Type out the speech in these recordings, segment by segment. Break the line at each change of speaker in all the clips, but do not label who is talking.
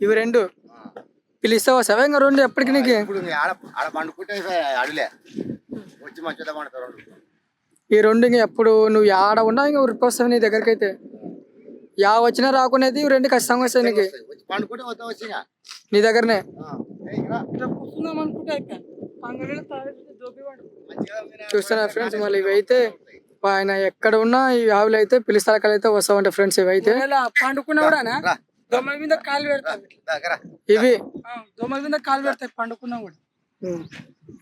ఇవి రెండు. పిలుస్తావా? సవే ఇంకా రెండు ఎప్పటికి నీకు?
ఇప్పుడు ఇంక ఆడ ఆడ పండుకుంటే అడులే. వచ్చి మంచిగా పండుతారు రెండు.
ఈ రెండు ఇంకా ఎప్పుడు నువ్వు ఆడ ఉన్నా ఇంకా ఉరికి వస్తావు నీ దగ్గరికి అయితే యా వచ్చినా రాకునేది ఇవి రెండు ఖచ్చితంగా వస్తాయి నీకు.
వచ్చి పండుకుంటే.
నీ దగ్గరనే. చూస్తున్నా ఫ్రెండ్స్ మళ్ళీ ఇవి అయితే ఆయన ఎక్కడ ఉన్నా ఈ ఆవులు అయితే పిలిస్తాలకలు అయితే వస్తా ఉంటాయి ఫ్రెండ్స్ ఇవి అయితే.
పండుకున్నా కూడా. దొమ్మల మీద కాలు పెడతాయి
దగ్గర.
ఇవి
దొమ్మల మీద కాలు పెడతాయి పండుకున్నా కూడా.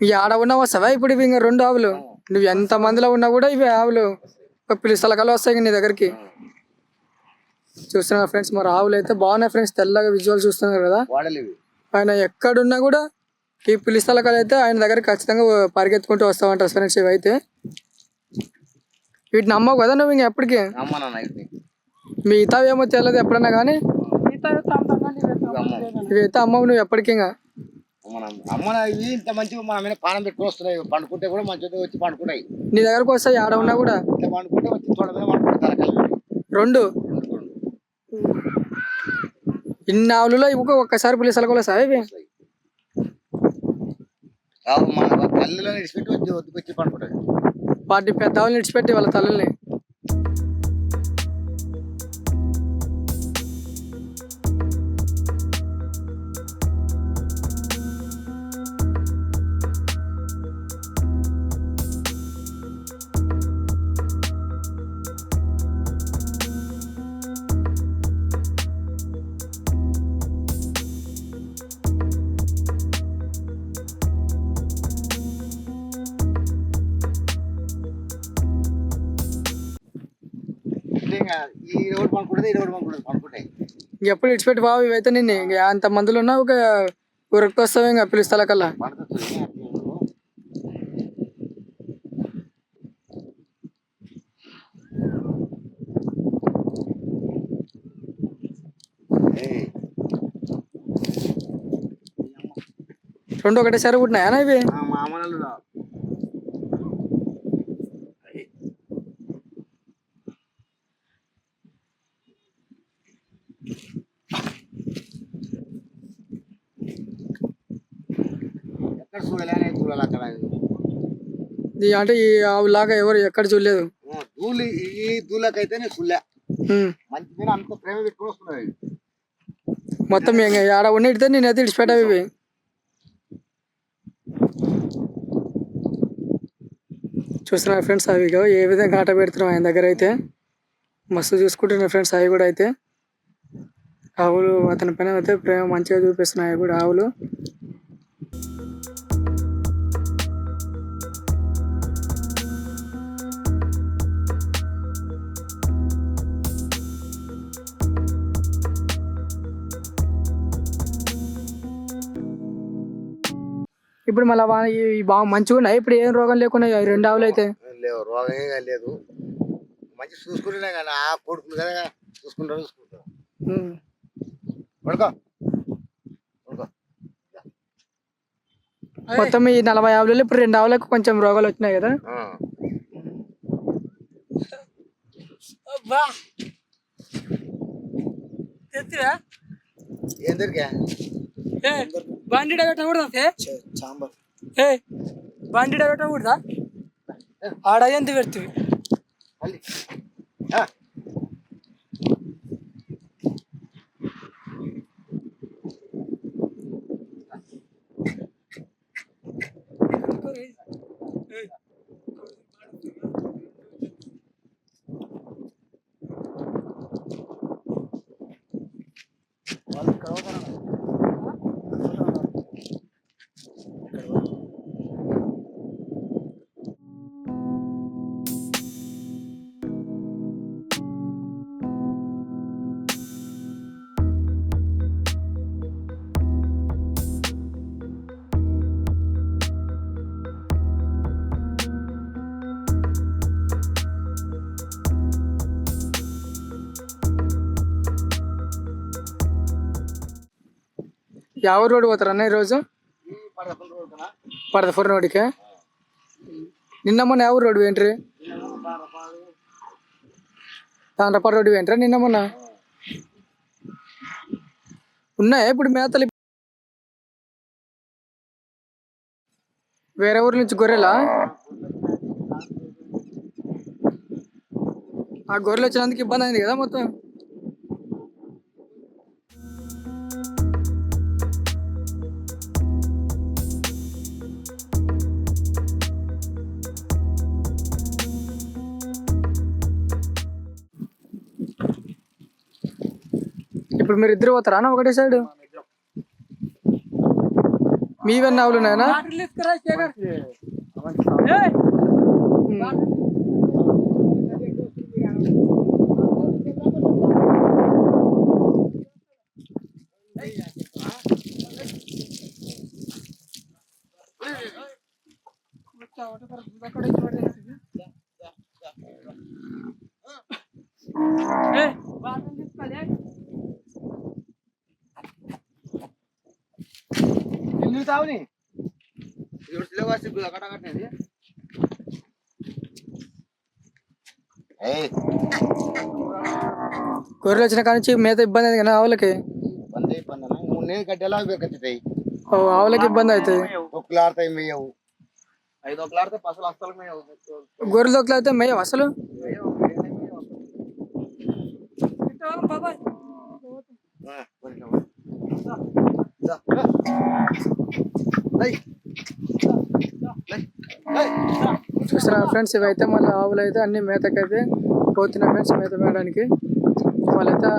ఈ ఆడ ఉన్నా వస్తావా? ఇప్పుడు ఇవి ఇంకా రెండు ఆవులు. నువ్వు ఎంత మందిలో ఉన్నా కూడా ఇవి ఆవులు. ఒక పిలిస్తాలకలు వస్తాయి నీ దగ్గరికి. చూస్తున్నా ఫ్రెండ్స్? మరి ఆవులు అయితే బాగున్నాయి ఫ్రెండ్స్. తెల్లగా విజువల్ చూస్తున్నారు కదా. ఆయన ఎక్కడున్నా కూడా ఈ పిలిస్తాలకలు అయితే ఆయన దగ్గరికి ఖచ్చితంగా పరిగెత్తుకుంటూ వస్తా ఉంటారు ఫ్రెండ్స్ ఇవి అయితే వీటిని అమ్మవు కదా నువ్వు ఇంక ఎప్పటికీ?
అమ్మ నాన్న ఇవి
మిగతా ఏమో తెలియదు ఎప్పుడన్నా కానీ.
తాంతం.
అమ్మ
ఇవి నువ్వు ఎప్పటికీ ఇంకా
అమ్మ నాన్న. అమ్మ నా ఇవి ఇంత మంచిగా మన మీద పానం పెట్టుకుని వస్తున్నాయి పండుకుంటే కూడా మంచిగా వచ్చి పండుకుంటాయి
నీ దగ్గరకు వస్తాయి ఆడ ఉన్నా కూడా?
ఇట్లా పండుకుంటే వచ్చి తోడ మీద పండుకుంటారు తలకాయలు
రెండు? ఇన్ని ఆవులలో ఇవి ఒక్కసారి పిలిస్తాలకు వస్తాయి ఇవి.
కావు మన తల్లిలో ఇడిచిపెట్టి వచ్చి వద్దుకొచ్చి పండుకుంటాయి.
వాటి పెద్ద ఆవులు విడిచిపెట్టి వాళ్ళ తల్లుల్ని.
ఈ పండుకుంటుంది ఈ
ఎప్పుడు విడిచిపెట్టి బాబు ఇవైతే నిన్ను ఇంక అంత మందిలో ఉన్నా ఒక ఉరికి వస్తావు ఇంకా పిలుస్తాలకల్లా
పండుతుంది ఏయ్,
రెండు ఒకటేసారి పుట్టినాయా ఇవి?
మామూలు ఎక్కడ చూడలే చూడాలి అక్కడ.
ఈ అంటే ఈ ఆవులాగా ఎవరు ఎక్కడ చూడలేదు?
ధూళి ఈ ధూళకైతేనే చూడలే. మంచి మీద అంత ప్రేమ పెట్టుకుని వస్తున్నాయి
మొత్తం ఆడ ఉన్నిడితే నేనైతే విడిచిపెట్టావు ఇవి. చూస్తున్నా ఫ్రెండ్స్ అవి ఏ విధంగా ఆట పెడుతున్నాం ఆయన దగ్గర అయితే? మస్తు చూసుకుంటున్నా ఫ్రెండ్స్ అవి కూడా అయితే. ఆవులు అతని పైన అయితే ప్రేమ మంచిగా చూపిస్తున్నాయి కూడా ఆవులు. ఇప్పుడు మళ్ళీ ఈ బాగా మంచిగా ఉన్నాయి. ఇప్పుడు ఏం రోగం లేకుండా రెండు ఆవులు అయితే?
లేవు రోగం ఏం లేదు మంచి చూసుకుంటున్నా కానీ ఆ కొడుకులు కదా చూసుకుంటారు చూసుకుంటారు. పడుకో.
మొత్తం ఈ నలభై ఆవులలో ఇప్పుడు రెండు ఆవులకు కొంచెం రోగాలు వచ్చినాయి కదా?
ఆ.
అబ్బా తెచ్చిరా
ఏం దొరికా
ఏ బండి పెట్టకూడదా ఏ బండి పెట్టకూడదా ఆడ ఎంత పెడుతుంది
ఎవరు రోడ్ పోతారన్న ఈరోజు
ఈ పదకొండు రోజున
రోడ్డుకి నిన్న మొన్న ఎవరు రోడ్డు ఏంట్రీ తాండ్రపాడు రోడ్డు ఏంట్రా నిన్న మొన్న ఉన్నాయా ఇప్పుడు మేతలు వేరే ఊరి నుంచి గొర్రెలా ఆ గొర్రెలు వచ్చినందుకు ఇబ్బంది అయింది కదా మొత్తం ఇప్పుడు మీరు ఇద్దరు పోతారా అన్న ఒకటే సైడ్ మీవన్నీ ఆవులు ఉన్నాయనా
బాటిల్
ఎందుకు తావుని ఏయ్
గొర్రెలు వచ్చిన కాడ నుంచి మేత ఇబ్బంది అయింది కదా ఆవులకి
పంది పందన నేను గడ్డలా బెక్కతాయి
ఓ, ఆవులకి ఇబ్బంది అవుతుంది
తొక్కులాడతాయి మేయవు
ఐదు ఒకలాడితే పసలు అస్సలు మేము
గొర్రెలు దొక్కలు అయితే మేయ అసలు
ఇటు బాబాయ్
చూసారా ఫ్రెండ్స్ ఇవైతే మళ్ళీ ఆవులు అయితే అన్ని మేతకైతే పోతున్నాయి ఫ్రెండ్స్ మేత మేయడానికి. వాళ్ళైతే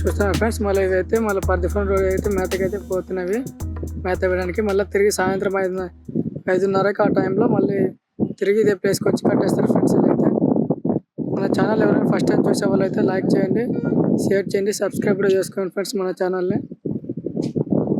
చూస్తున్నారు ఫ్రెండ్స్ మళ్ళీ ఇవైతే మళ్ళీ పర్దిఫోన్ రోజు అయితే మేతకైతే పోతున్నవి. మేత వేయడానికి మళ్ళీ తిరిగి సాయంత్రం ఐదు ఐదున్నరకి ఆ టైంలో మళ్ళీ తిరిగి ఇదే ప్లేస్కి వచ్చి కట్టేస్తారు ఫ్రెండ్స్ అయితే మన ఛానల్ ఎవరైనా ఫస్ట్ టైం చూసే వాళ్ళు అయితే లైక్ చేయండి షేర్ చేయండి సబ్స్క్రైబ్ కూడా చేసుకోండి ఫ్రెండ్స్ మన ఛానల్ని